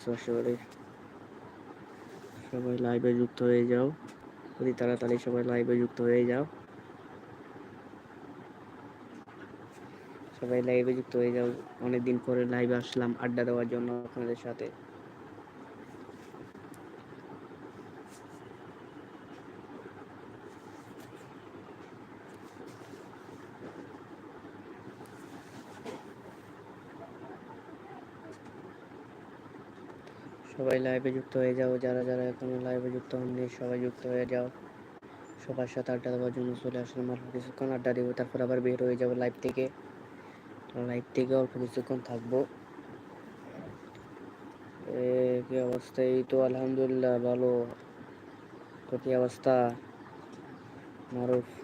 সবাই সবাই লাইভে যুক্ত হয়ে যাও। অতি তাড়াতাড়ি সবাই লাইভে যুক্ত হয়ে যাও। সবাই লাইভে যুক্ত হয়ে যাও। অনেকদিন পরে লাইভে আসলাম আড্ডা দেওয়ার জন্য আপনাদের সাথে। সবাই লাইভে যুক্ত হয়ে যাও। যারা যারা এখনও লাইভে যুক্ত হননি, সবাই যুক্ত হয়ে যাও। সবার সাথে আড্ডা দেওয়ার জন্য চলে আসলাম। অল্প কিছুক্ষণ আড্ডা দেবো, তারপর আবার বের হয়ে যাব লাইভ থেকে। লাইভ থেকে অল্প কিছুক্ষণ থাকব। কি অবস্থা? এই তো আলহামদুলিল্লাহ, ভালো। তো অবস্থা? মারুফ।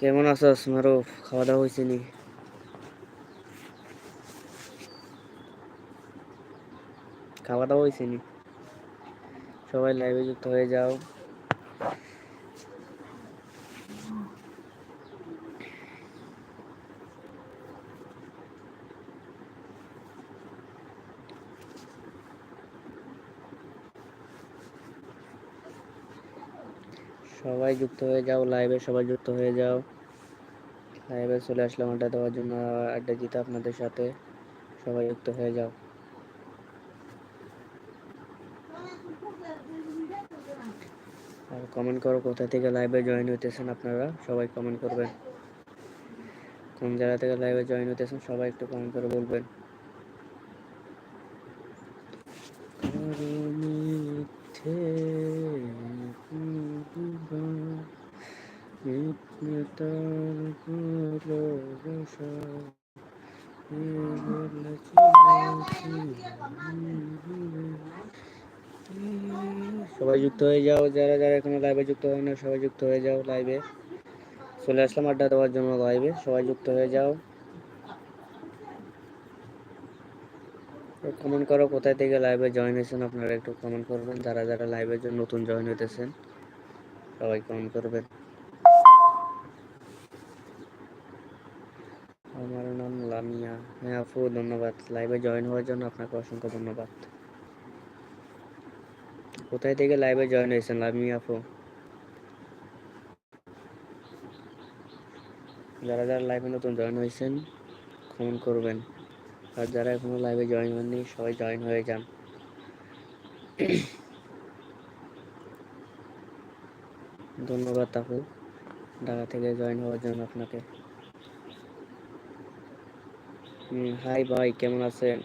কেমন আছস মারুফ খাওয়া দাওয়া হয়েছে নি? খাওয়া দাওয়া হয়েছে নি? সবাই লাইভে যুক্ত হয়ে যাও। সবাই যুক্ত হয়ে যাও লাইভে সবাই যুক্ত হয়ে যাও। লাইভে চলে আসলাম আড্ডা দেওয়ার জন্য। আড্ডা দিতে আপনাদের সাথে। সবাই যুক্ত হয়ে যাও। আর কমেন্ট করো কোথা থেকে লাইভে জয়েন হইতেছেন আপনারা? সবাই কমেন্ট করবেন। কোন জায়গা থেকে লাইভে জয়েন হইতেছেন, সবাই একটু কমেন্ট করে বলবেন। মিথ্যে মিথ্যে তার ভালোবাসা এ বলেছি সবাই যুক্ত হয়ে যাও, যারা যারা এখনও লাইভে যুক্ত হয় না সবাই যুক্ত হয়ে যাও লাইভে চলে আসলাম আড্ডা দেওয়ার জন্য লাইভে সবাই যুক্ত হয়ে যাও। কমেন্ট করো, কোথায় থেকে লাইভে জয়েন হয়েছেন আপনারা একটু কমেন্ট করবেন। যারা যারা লাইভের জন্য নতুন জয়েন হইতেছেন, সবাই কমেন্ট করবেন আমার নাম লামিয়া হ্যাঁ আপু, ধন্যবাদ। লাইভে জয়েন হওয়ার জন্য আপনাকে অসংখ্য ধন্যবাদ। কোথায় থেকে লাইভে জয়েন হয়েছেন লামিয়া আপু? যারা যারা লাইভে নতুন জয়েন হয়েছেন কমেন্ট করবেন। আর যারা এখনও লাইভে জয়েন হননি, সবাই জয়েন হয়ে যান। ধন্যবাদ আপু, ঢাকা থেকে জয়েন হওয়ার জন্য আপনাকে। হাই ভাই, কেমন আছেন?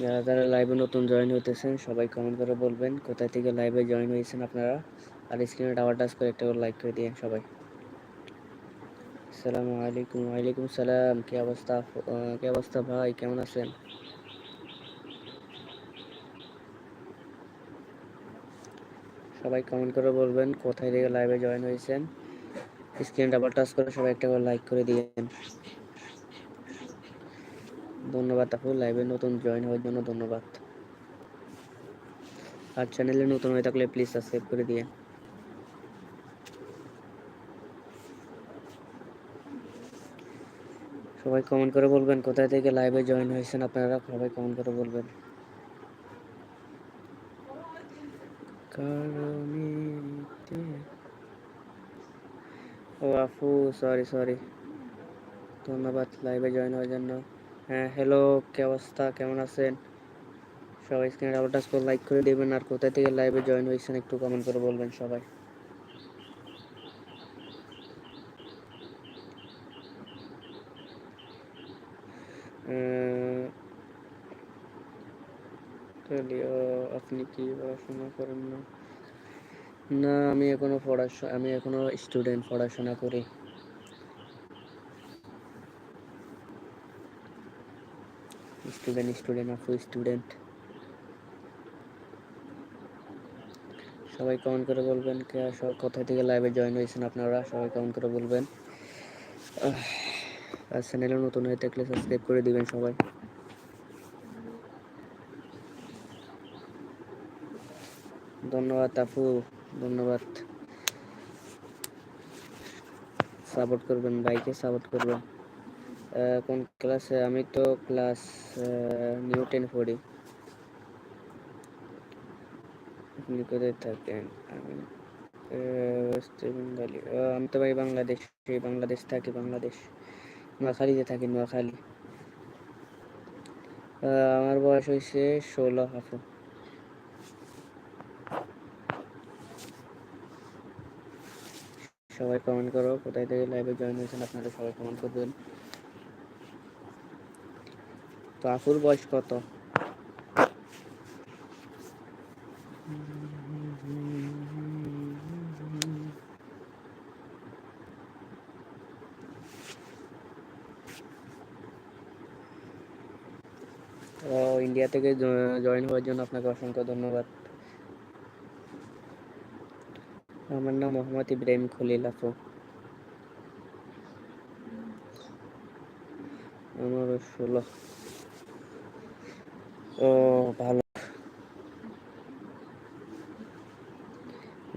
যারা যারা লাইভে নতুন জয়েন হইতেছেন, সবাই কমেন্ট করে বলবেন, কোথায় থেকে লাইভে জয়েন হয়েছেন আপনারা? আর স্ক্রিনে টাওয়ার টাচ করে একটা করে লাইক করে দিন সবাই। আসসালামু আলাইকুম, ওয়ালাইকুম সালাম, কি অবস্থা? কি অবস্থা ভাই, কেমন আছেন? সবাই কমেন্ট করে বলবেন, কোথায় থেকে লাইভে জয়েন হয়েছেন স্ক্রিন ডাবল টাচ করে সবাই একটা করে লাইক করে দিয়েন। ধন্যবাদ আপু লাইভে নতুন জয়েন হওয়ার জন্য ধন্যবাদ। আর চ্যানেলে নতুন হয়ে থাকলে প্লিজ সাবস্ক্রাইব করে দিয়ে সবাই কমেন্ট করে বলবেন, কোথায় থেকে লাইভে জয়েন হয়েছেন আপনারা? সবাই কমেন্ট করে বলবেন। কারণেতে ও আফু সরি সরি ধন্যবাদ লাইভে জয়েন হওয়ার জন্য। হ্যাঁ হ্যালো কি অবস্থা? কেমন আছেন? সবাই স্ক্রিনে ডাবল টাচ করে লাইক করে দেবেন, আর কোথা থেকে লাইভে জয়েন হয়েছেন একটু কমেন্ট করে বলবেন সবাই। আপনি কি পড়াশোনা করেন না? না, আমি এখনও পড়াশোনা আমি এখনও স্টুডেন্ট পড়াশোনা করি। স্টুডেন্ট স্টুডেন্ট আপু স্টুডেন্ট সবাই কমেন্ট করে বলবেন? কে কোথা থেকে লাইভে জয়েন হয়েছেন আপনারা? সবাই কমেন্ট করে বলবেন? আর চ্যানেলে নতুন হয়ে থাকলে সাবস্ক্রাইব করে দিবেন সবাই। ধন্যবাদ, আপু। ধন্যবাদ। সাপোর্ট করবেন বাইকে সাপোর্ট করবেন। কোন ক্লাসে আমি তো ক্লাস নিউ টেন পড়ি। আপনি কোথায় থাকেন। আমি ওয়েস্ট বেঙ্গলি আমি তো ভাই বাংলাদেশ বাংলাদেশ থাকি, বাংলাদেশ। নোয়াখালীতে থাকি, নোয়াখালী। আমার বয়স হয়েছে ষোলো হাফু সবাই কমেন্ট করো, কোথায় থেকে লাইভে জয়েন হয়েছেন আপনারা সবাই কমেন্ট করবেন তো আফুর বয়স কত? ইন্ডিয়া থেকে জয়েন হওয়ার জন্য আপনাকে অসংখ্য ধন্যবাদ। আমার নাম মোহাম্মদ ইব্রাহিম খলিল আপু আমার ষোলো। ও, ভালো।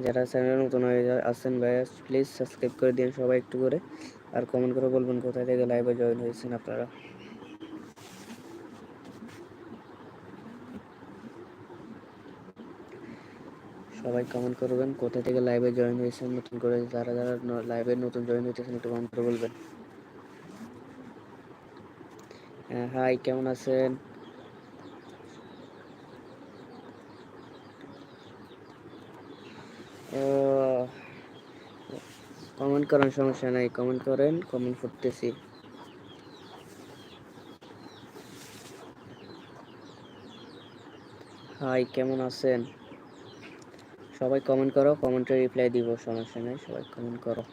যারা চ্যানেল নতুন হয়ে আছেন ভাইয়া প্লিজ সাবস্ক্রাইব করে দিন সবাই একটু করে। আর কমেন্ট করে বলবেন কোথায় থেকে লাইভে জয়েন হয়েছেন আপনারা। সবাই কমেন্ট করবেন, কোথা থেকে লাইভে জয়েন হয়েছেন, নতুন করে যারা যারা লাইভে নতুন জয়েন হইতেছেন, একটু কমেন্ট করে বলবেন। হাই কেমন আছেন? কমেন্ট করেন সমস্যা নাই কমেন্ট করেন কমেন্ট করতেছি। হাই কেমন আছেন? সবাই কমেন্ট করো কমেন্টে রিপ্লাই দিব, সমস্যা নেই, সবাই কমেন্ট করো।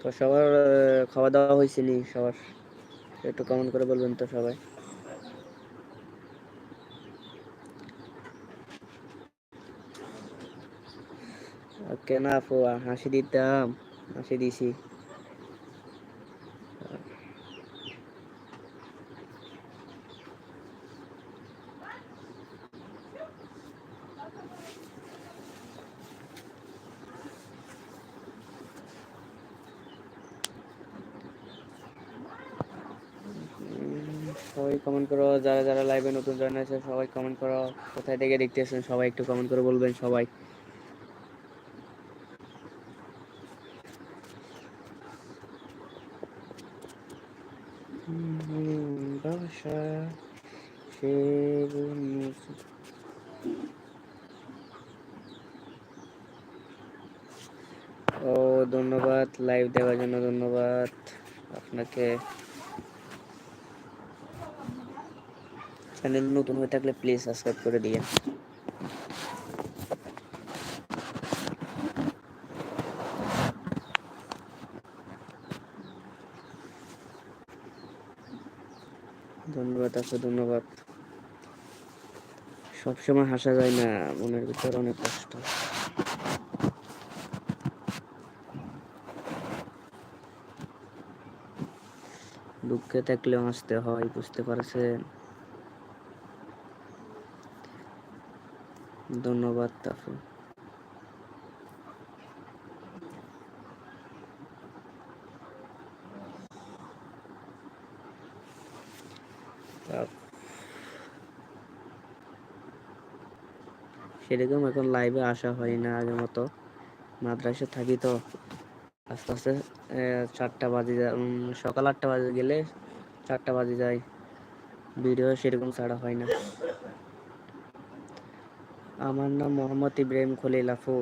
তো সবার খাওয়া দাওয়া হয়েছে নি সবার? একটু কমেন্ট করে বলবেন তো সবাই। কেন আপু, হাসি দিতাম, হাসি দিছি। সবাই কমেন্ট করো। যারা যারা লাইভে নতুন জয়েন আছে সবাই কমেন্ট করো। কোথায় থেকে দেখতেছেন, সবাই একটু কমেন্ট করে বলবেন সবাই। ও ধন্যবাদ লাইভ দেওয়ার জন্য ধন্যবাদ। আপনাকে চ্যানেল নতুন হয়ে থাকলে প্লিজ সাবস্ক্রাইব করে দিয়ে ধন্যবাদ আছে ধন্যবাদ। সবসময় হাসা যায় না, মনের ভিতরে অনেক কষ্ট। দুঃখে থাকলেও হাসতে হয়, বুঝতে পারছেন? ধন্যবাদ, তাফু। সেরকম এখন লাইভে আসা হয় না আগের মতো। মাদ্রাসা থাকি তো, আস্তে আস্তে চারটা বাজে যায় সকাল আটটা বাজে গেলে চারটা বাজে যায়। ভিডিও সেরকম ছাড়া হয় না। আমার নাম মোহাম্মদ ইব্রাহিম খলিল আফু।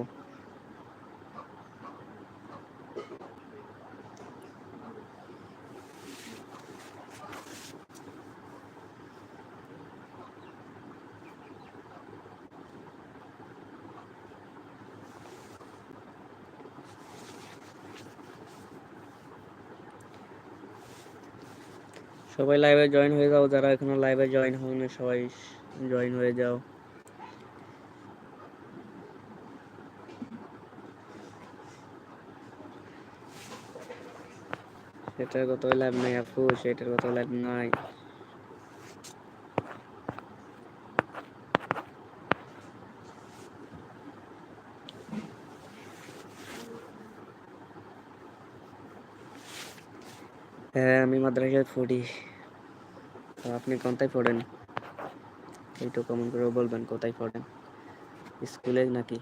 সবাই লাইভে জয়েন হয়ে যাও, যারা এখনও লাইভে জয়েন হয়নি, সবাই জয়েন হয়ে যাও। সেটার কত লাভ নাই আপু, সেটার কত লাভ নাই। হ্যাঁ আমি মাদ্রাসায় পড়ি। আপনি কোনটায় পড়েন? এইটু কমন করে বলবেন কোথায় পড়েন? স্কুলে নাকি?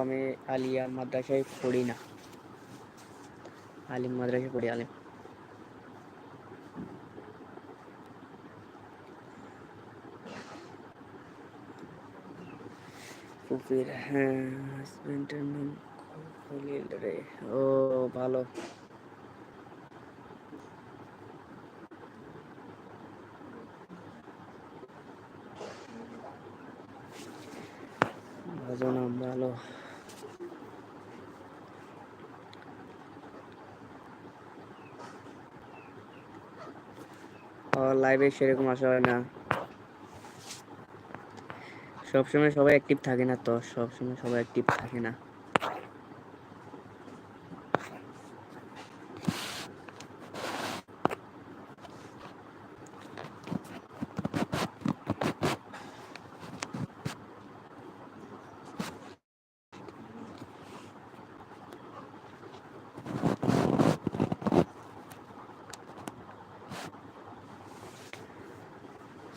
আমি আলিয়া মাদ্রাসায় পড়ি না। আলিম মাদ্রাসায় পড়ি আলিম ফুপির হ্যাঁ হাজবেন্ডের নাম খলিল রে ও ভালো ভালো ভালো লাইভে সেরকম আসা হয় না। সবসময় সবাই অ্যাক্টিভ থাকে না তো, সবসময় সবাই অ্যাক্টিভ থাকে না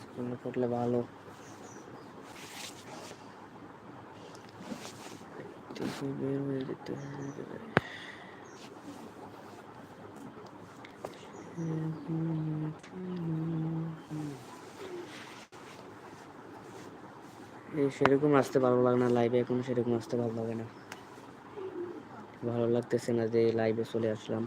স্কুলে পড়লে ভালো থেকে বের সেরকম আসতে ভালো লাগে না লাইভে এখন সেরকম আসতে ভালো লাগে না। ভালো লাগতেছে না যে লাইভে চলে আসলাম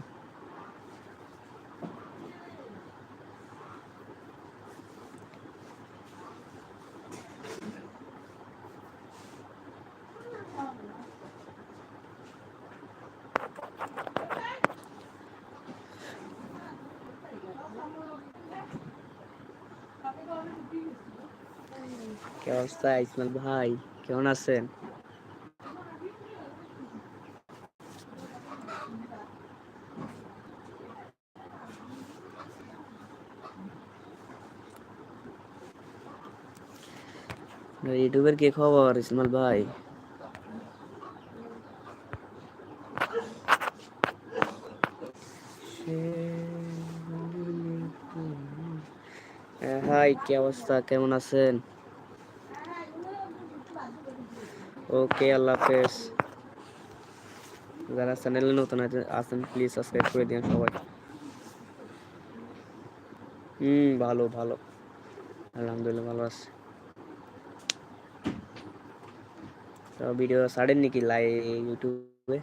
কি অবস্থা ইসমাইল ভাই, কেমন আছেন? ইউটিউবের কি খবর ইসমাইল ভাই? হাই, কি অবস্থা? কেমন আছেন? ওকে আল্লাহ হাফেজ। যারা চ্যানেলে নতুন আছেন প্লিজ সাবস্ক্রাইব করে দিন সবাই। হুম, ভালো ভালো। আলহামদুলিল্লাহ, ভালো আছে। তো ভিডিও ছাড়েন নাকি লাই ইউটিউবে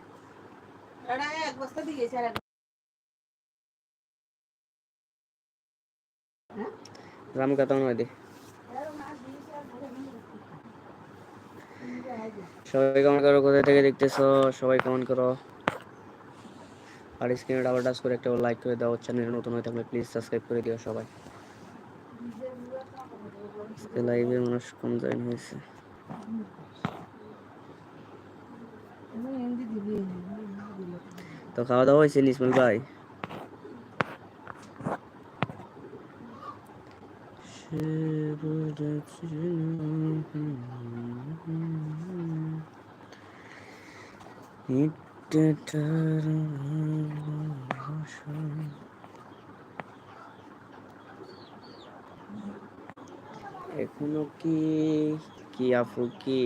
রাম কথা নয় দে। সবাই কেমন করো? কোথা থেকে দেখতেছো? সবাই কেমন করো? আর স্ক্রিনে ডাবল টাচ করে একটা লাইক করে দাও। চ্যানেল নতুন হয়ে থাকলে প্লিজ সাবস্ক্রাইব করে দিও সবাই। লাইভে মানুষ কম জয়েন হয়েছে। তো খাওয়া দাওয়া হয়েছে নিসমুল ভাই? সে বুঝেছিল ইটেটার ভালোবাসা। এখনও কি? কি আপু, কি?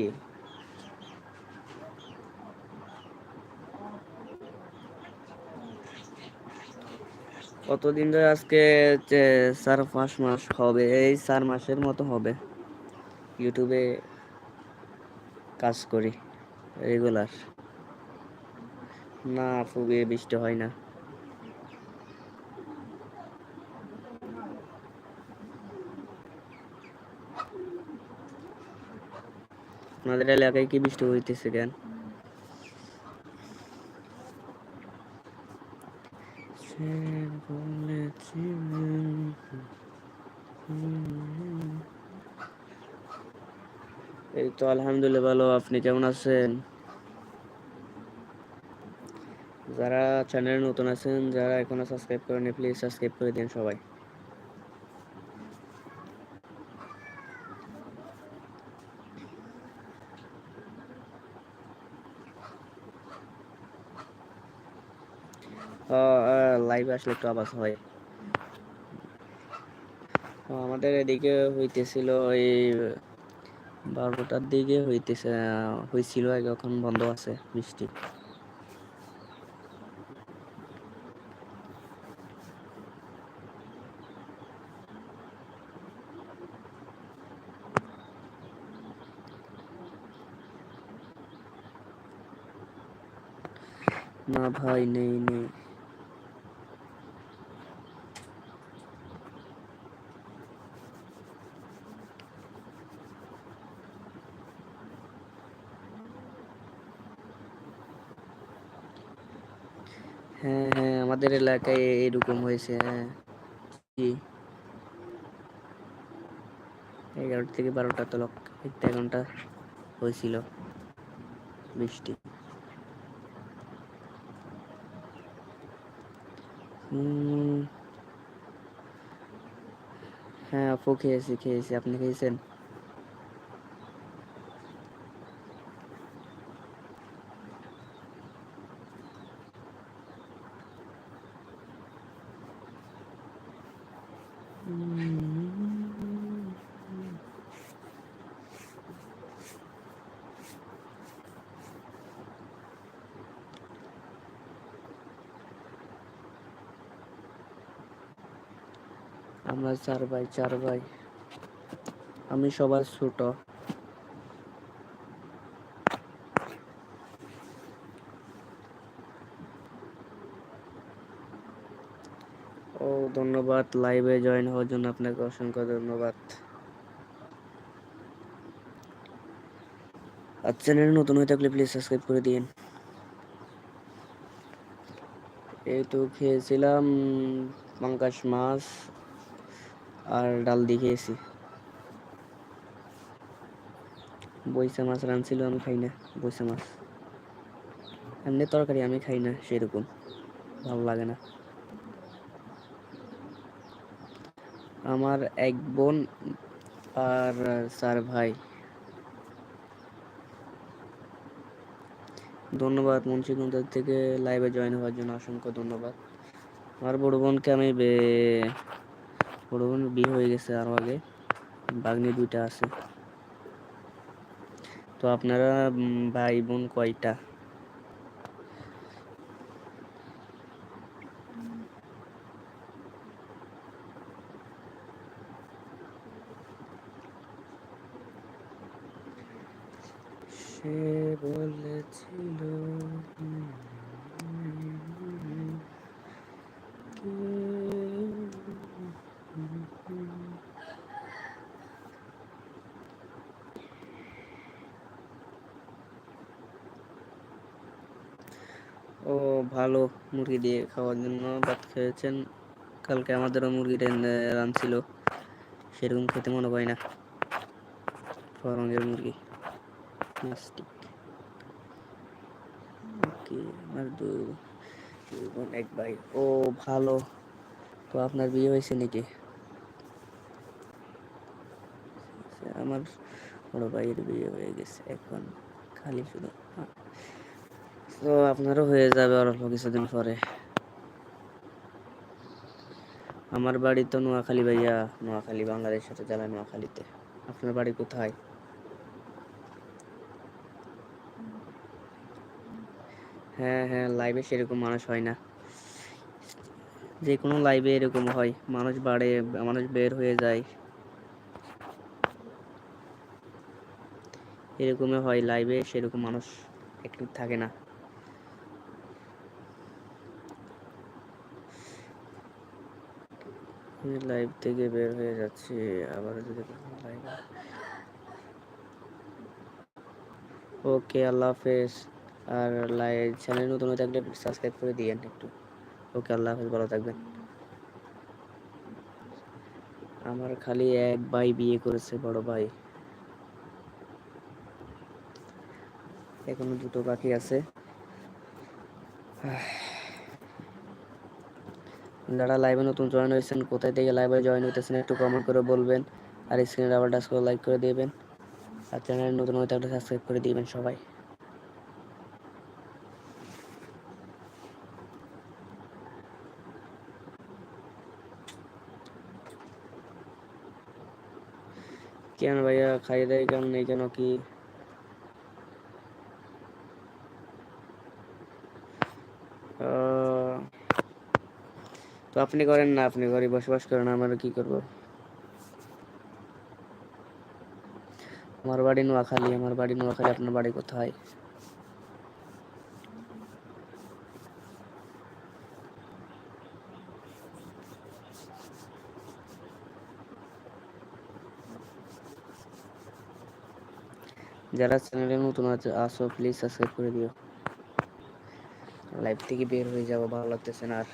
কতদিন ধরে আজকে চার পাঁচ মাস হবে, এই চার মাসের মতো হবে। ইউটিউবে কাজ করি রেগুলার না বিয়ে বৃষ্টি হয় না। আমাদের এলাকায় কি বৃষ্টি হইতেছে কেন এই তো আলহামদুলিল্লাহ, ভালো। আপনি কেমন আছেন? যারা চ্যানেলে নতুন আছেন, যারা এখনও সাবস্ক্রাইব করেনি প্লিজ সাবস্ক্রাইব করে দিন সবাই। লাইভে আসলে একটু আওয়াজ হয়। আমাদের এদিকে হইতেছিল ওই বারোটার দিকে হইতেছে আগে, এখন বন্ধ আছে বৃষ্টি। না ভাই, নেই নেই। হ্যাঁ হ্যাঁ আমাদের এলাকায় এরকম হয়েছে হ্যাঁ। জি। এগারোটা থেকে বারোটা তলক, একটা ঘণ্টা হয়েছিল বৃষ্টি। হ্যাঁ আপু খেয়েছি খেয়েছি। আপনি খেয়েছেন? আমরা চার ভাই চার ভাই। আমি সবার ছোট। ও, ধন্যবাদ। লাইভে জয়েন হওয়ার জন্য আপনাকে অসংখ্য ধন্যবাদ। আর চ্যানেল নতুন হয়ে থাকলে প্লিজ সাবস্ক্রাইব করে দিন। এই তো খেয়েছিলাম পাঙ্কাশ মাছ। আর ডাল দিয়ে খেয়েছি। বইসা মাছ রানছিল আমি খাই না। বইসা মাছ। এমনি তরকারি আমি খাই না, সেরকম। ভালো লাগে না। আমার এক বোন আর চার ভাই। ধন্যবাদ মুন্সিগঞ্জ থেকে লাইভে জয়েন হওয়ার জন্য অসংখ্য ধন্যবাদ। আমার বড় বোনকে আমি বড় বোন বিয়ে হয়ে গেছে আরও আগে। বাগনি দুইটা আছে। তো আপনারা ভাই বোন কয়টা? সে বলেছিল ও ভালো মুরগি দিয়ে খাওয়ার জন্য ভাত খেয়েছেন। কালকে আমাদেরও মুরগি রানছিল সেরকম খেতে মনে হয় না। ফরঙের মুরগি। ওকে আমার দু এক ভাই। ও ভালো। তো আপনার বিয়ে হয়েছে নাকি? আমার বড় ভাইয়ের বিয়ে হয়ে গেছে এখন। খালি শুধু তো আপনারও হয়ে যাবে অল্প কিছুদিন পরে। আমার বাড়ি তো নোয়াখালী ভাইয়া, নোয়াখালী বাংলাদেশের জেলা নোয়াখালীতে। আপনার বাড়ি কোথায়? হ্যাঁ হ্যাঁ লাইভে সেরকম মানুষ হয় না। যে কোনো লাইভে এরকম হয়। মানুষ বাড়ে, মানুষ বের হয়ে যায়। এরকমই হয়। লাইভে সেরকম মানুষ একটু থাকে না। লাইভ থেকে বের হয়ে যাচ্ছি আবার যদি লাইভ ওকে, আল্লাহ হাফেজ। আর লাইভ চ্যানেল নতুন হয়ে থাকলে সাবস্ক্রাইব করে দিয়েন একটু। ওকে, আল্লাহ হাফেজ, ভালো থাকবেন। আমার খালি এক ভাই বিয়ে করেছে, বড় ভাই। এখনও দুটো বাকি আছে। যারা লাইভে নতুন জয়েন হয়েছেন, কোথায় থেকে লাইভে জয়েন হইতেছেন একটু কমেন্ট করে বলবেন। আর স্ক্রিনে আবার ডাস করে লাইক করে দিবেন। আর চ্যানেল নতুন হয়ে থাকলে সাবস্ক্রাইব করে দিবেন সবাই। কেন ভাইয়া, খাইয়ে দেয় কেমন নেই কেন কি? আপনি করেন না, আপনি ঘরে বসবাস করেন, আমরা কি করব? আমার বাড়ি নোয়াখালী, আমার বাড়ি নোয়াখালী, আপনার বাড়ি কোথায়? যারা চ্যানেলে নতুন আছে, আসো প্লিজ সাবস্ক্রাইব করে দিও। লাইভ থেকে বের হয়ে যাব, ভালো লাগতেছে না আর।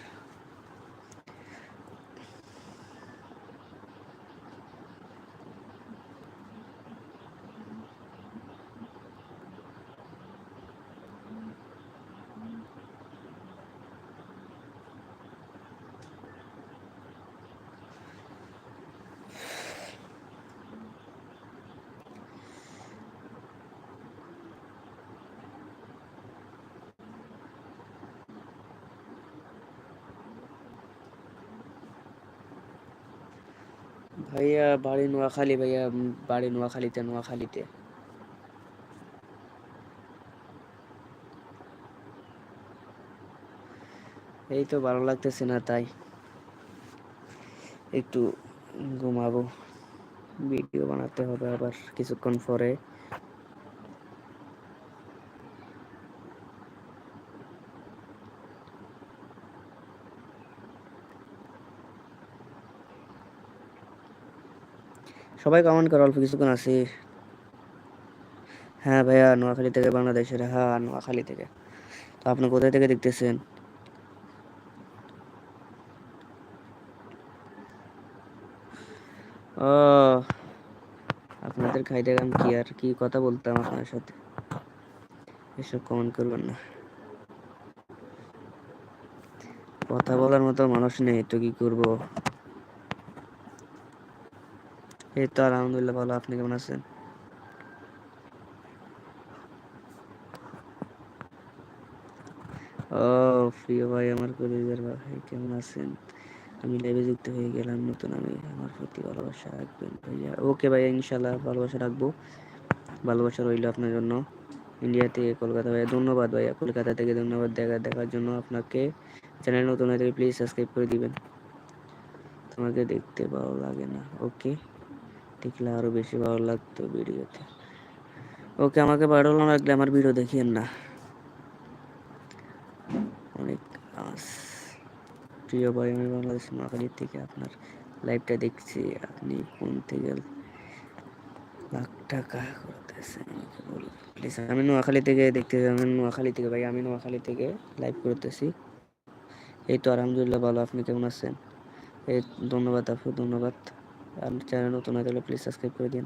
ভাইয়া বাড়ি নোয়াখালী, ভাইয়া বাড়ি নোয়াখালীতে নোয়াখালীতে। এই তো ভালো লাগতেছে না, তাই। একটু ঘুমাবো, ভিডিও বানাতে হবে আবার কিছুক্ষণ পরে। সবাই কমেন্ট করে, অল্প কিছুক্ষণ আসি হ্যাঁ ভাইয়া, নোয়াখালী থেকে, বাংলাদেশের হ্যাঁ নোয়াখালী থেকে। তো আপনি কোথায় থেকে দেখতেছেন? ও, আপনাদের খাই গাম কি আর কি কথা বলতাম আপনার সাথে? এসব কমেন্ট করবেন না। কথা বলার মতো মানুষ নেই, তো কি করব? এই তো আলহামদুলিল্লাহ ভালো। আপনি কেমন আছেন? ও, প্রিয় ভাই, আমার কলিজার ভাই, কেমন আছেন? আমি লাইভে যুক্ত হয়ে গেলাম, নতুন আমি। আমার প্রতি ভালোবাসা রাখবেন ভাইয়া। ওকে ভাইয়া ইনশাল্লাহ ভালোবাসা রাখব। ভালোবাসা রইল আপনার জন্য। ইন্ডিয়া থেকে কলকাতা ভাইয়া, ধন্যবাদ ভাইয়া। কলকাতা থেকে ধন্যবাদ দেখা, দেখার জন্য আপনাকে। চ্যানেল নতুন হয়ে প্লিজ সাবস্ক্রাইব করে দিবেন। তোমাকে দেখতে ভালো লাগে না ওকে দেখলে আরও বেশি ভালো লাগতো ভিডিওতে। ওকে, আমাকে ভালো না লাগলে আমার ভিডিও দেখিয়েন না। অনেক প্রিয় ভাই, আমি বাংলাদেশ নোয়াখালীর থেকে আপনার লাইভটা দেখছি। আপনি কোন থেকে লাখ টাকা করতেছেন প্লিজ আমি নোয়াখালী থেকে দেখতে আমি নোয়াখালী থেকে, ভাই, আমি নোয়াখালী থেকে লাইভ করতেছি। এই তো আলহামদুলিল্লাহ ভালো, আপনি কেমন আছেন? এই ধন্যবাদ, আপু, ধন্যবাদ। আর চ্যানেল নতুন হয় তাহলে প্লিজ সাবস্ক্রাইব করে দিন।